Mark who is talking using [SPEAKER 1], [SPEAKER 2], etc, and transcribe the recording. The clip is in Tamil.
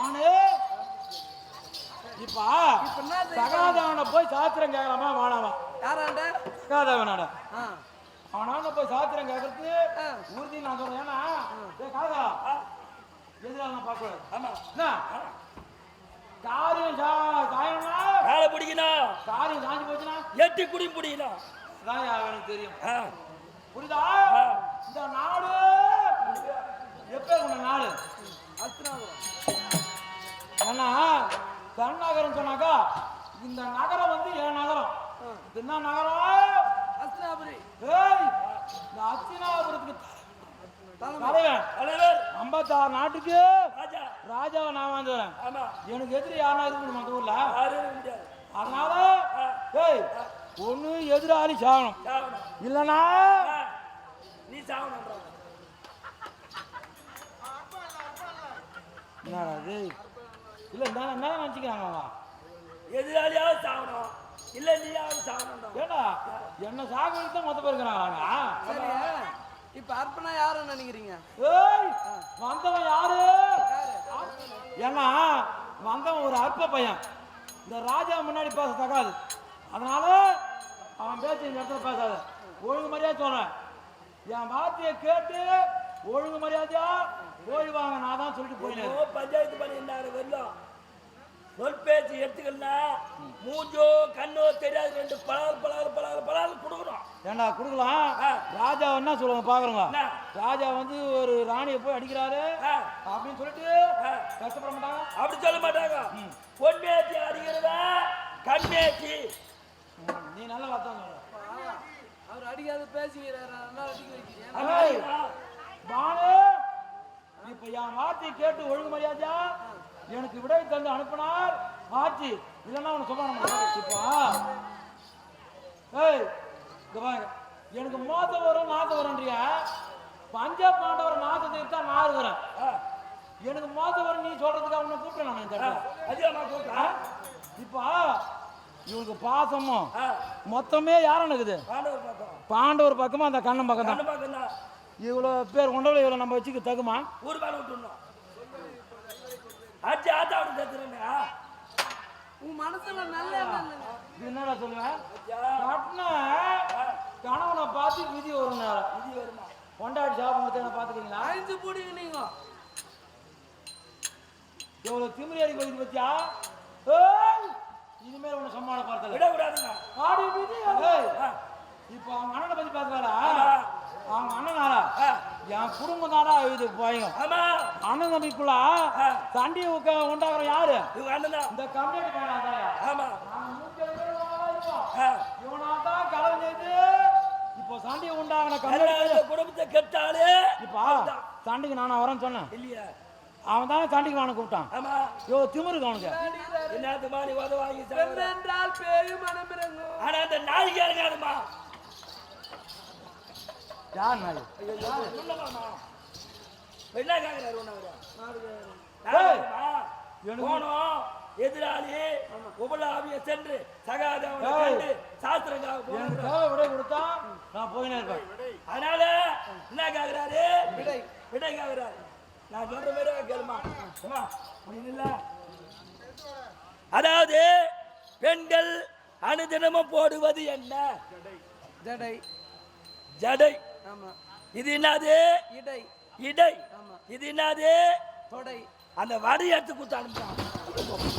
[SPEAKER 1] நானு. இப்ப சகாதேவனை போய் சாத்திரம் கேட்கலாமா வாழாமா
[SPEAKER 2] யாராண்ட?
[SPEAKER 1] சகாதேவனாட.
[SPEAKER 2] ஆ.
[SPEAKER 1] அவனால போய் சாத்திரம் கேட்கறது. உறுதி நான் சொல்றேன். ஏன்னா காதா எதிரால நான் பார்க்க
[SPEAKER 3] ஆமா.
[SPEAKER 1] என்ன? காரியம் சா- சாயணும்னா
[SPEAKER 3] காலை பிடிக்கணும்
[SPEAKER 1] காரியம் சாஞ்சு போச்சுன்னா?
[SPEAKER 3] எட்டி குடியும் பிடிக்கணும்
[SPEAKER 1] அதான் எனக்கு தெரியும். புரியுதா. இந்த நாடு எப்ப நாடு?
[SPEAKER 2] அஸ்தினாபுரம்
[SPEAKER 1] ஏன்னா கருணாகரம் சொன்னாக்கா இந்த நகரம் வந்து என் நகரம். என்ன நகரம்.
[SPEAKER 2] அஸ்தினாபுரி.
[SPEAKER 1] ஏய் இந்த
[SPEAKER 3] தலைவர்.
[SPEAKER 1] ஐம்பத்தாறு நாட்டுக்கு
[SPEAKER 3] ராஜா.
[SPEAKER 1] ராஜாவை நான் எனக்கு எதிரி யாரா இருக்க முடியுமா அந்த ஊர்ல? அதனால ஏய் ஒண்ணு எதிராளி சாகணும். இல்லனா
[SPEAKER 3] நீ சாவணுன்றாங்க
[SPEAKER 1] என்னடா இல்ல என்ன என்ன நினைச்சுக்கிறாங்க அவங்க
[SPEAKER 3] எதிராளியாவது சாவணும் இல்ல நீயாவது சாவணுன்றாங்க
[SPEAKER 1] ஏடா என்ன சாகடிக்கு தான் மொத்த
[SPEAKER 2] சரியா? இப்ப அர்ப்பணா யாருன்னு நினைக்கிறீங்க?
[SPEAKER 1] ஏய் வந்தவன் யாரு? ஏன்னா வந்தவன் ஒரு அற்ப பையன். இந்த ராஜா முன்னாடி பேச தகாது. அதனால அவன் பேச்சு இந்த இடத்துல பேசாத. ஒழுங்கு மரியாதை சொல்றேன். என் வார்த்தையை கேட்டு ஒழுங்கு மரியாதையா போய் வாங்க நான் தான் சொல்லிட்டு
[SPEAKER 3] ஓ, பஞ்சாயத்து பண்ணியிருந்தாரு வெள்ளம் சொல் பேச்சு எடுத்துக்கலனா மூஞ்சோ கண்ணோ தெரியாது. ரெண்டு பலால் பலால் பலால் பலால் கொடுக்கணும்.
[SPEAKER 1] ஏண்டா கொடுக்கலாம்?
[SPEAKER 3] ஆ.
[SPEAKER 1] ராஜா என்ன சொல்லுவாங்க பாக்குறோங்க? ராஜா வந்து ஒரு ராணியை போய் அடிக்கிறாரு.
[SPEAKER 3] ஆ,
[SPEAKER 1] அப்படின்னு சொல்லிட்டு. கஷ்டப்பட மாட்டாங்க.
[SPEAKER 3] அப்படி சொல்ல மாட்டாங்க. பொன்மேத்தி அடிக்கிறவ கண்மேத்தி
[SPEAKER 1] ம், நீ நல்ல வார்த்தை
[SPEAKER 2] அவர் அடிக்காத பேசிக்கிறாரு.
[SPEAKER 1] பானு இப்ப என் வார்த்தையை கேட்டு ஒழுங்கு மரியாதையா? எனக்கு விடை தந்து அனுப்பினார். ஆச்சு. இல்லைன்னா உனக்கு சொல்ல இப்போ ஏய் எனக்கு மோசம் வரும் நாசம் வரும்ன்றியா? பஞ்ச பாண்டவர் நாசத்தை தான் நான் இருக்கிறேன்
[SPEAKER 3] ஆ,
[SPEAKER 1] எனக்கு மோசம் வரும் நீ சொல்றதுக்கு அவனை கூப்பிட்டேன் நான் இந்த
[SPEAKER 3] ஆ.
[SPEAKER 1] இடத்துல.
[SPEAKER 3] அதிகமா கூப்பிட்டா
[SPEAKER 1] இப்போ இவனுக்கு பாசமும் மொத்தமே யாரும் இருக்குது
[SPEAKER 3] பாண்டவர்
[SPEAKER 1] பக்கமா அந்த கண்ணன் பக்கம் தான் இவ்வளோ பேர் கொண்டவளை இவ்வளோ நம்ம வச்சுக்க தகுமா?
[SPEAKER 3] ஊர் மேல விட்டுணும் அடிச்சு ஆத்தா அப்படி சேர்த்துருங்க
[SPEAKER 2] உன் மனசுல நல்ல
[SPEAKER 1] என்னடா சொல்லுவேன் கணவனை பார்த்து விதி வரும் நேரம்
[SPEAKER 3] இது வருமா
[SPEAKER 1] கொண்டாடி சாப்பிட்டு என்ன பார்த்துக்கிறீங்களா?
[SPEAKER 2] அழிஞ்சு போடுங்க நீங்க.
[SPEAKER 1] எவ்வளோ திமிரி அடி கொதிக்கு பத்தியா? இனிமேல் உன்னை சம்மானம் பார்த்தல
[SPEAKER 3] விட விடாதுங்க
[SPEAKER 1] ஆடி விதி இப்போ அவங்க அண்ணனை பத்தி பார்த்துக்காரா
[SPEAKER 3] ஆமா.
[SPEAKER 1] அவங்க அண்ணனாரா
[SPEAKER 3] ஆ,
[SPEAKER 1] தாடா இது போயும்
[SPEAKER 3] ஆமா.
[SPEAKER 1] அண்ணன் தம்பிக்குள்ள
[SPEAKER 3] ஆ.
[SPEAKER 1] சண்டையை உக்க உண்டாக்குற யாரு? இந்த கம்ப்ளைண்ட். இவனாதான் கலவு செய்து இப்போ சண்டையை உண்டாகின கம்ப்ளைண்ட்
[SPEAKER 3] குடும்பத்தை கெட்டாலே
[SPEAKER 1] இப்போ சண்டைக்கு நானா வரேன்னு சொன்னேன்.
[SPEAKER 3] இல்லையா.
[SPEAKER 1] அவன் தானே சண்டைக்கு வாங்க கூப்பிட்டான்.
[SPEAKER 3] ஆமா.
[SPEAKER 1] யோ.
[SPEAKER 3] என்னத்து மாதிரி உத வாங்கி.
[SPEAKER 2] என்றால் பேரு மனமிறங்கும்
[SPEAKER 3] ஆனா அந்த நாய்க்கு இறங்காதுமா
[SPEAKER 1] யார் நாய்
[SPEAKER 3] என்ன
[SPEAKER 1] ஏய்.
[SPEAKER 3] அவரு போனோம். எதிராளி. உபலாவிய சென்று சகாதேவனை. கண்டு சாஸ்திரங்காக
[SPEAKER 1] விட கொடுத்தா நான் போயினே இருப்பேன்.
[SPEAKER 3] அதனால என்ன
[SPEAKER 2] விடை.
[SPEAKER 3] விடை கேக்குறாரு. நான் சொல்ற மாதிரி கேளுமா? இல்ல அதாவது பெண்கள் அனுதினமும் போடுவது என்ன?
[SPEAKER 2] ஜடை.
[SPEAKER 3] ஜடை. இது என்னது?
[SPEAKER 2] இடை.
[SPEAKER 3] இடை. இது என்னது?
[SPEAKER 2] தொடை.
[SPEAKER 3] அந்த வடை எடுத்து கொடுத்து அனுப்புறான்.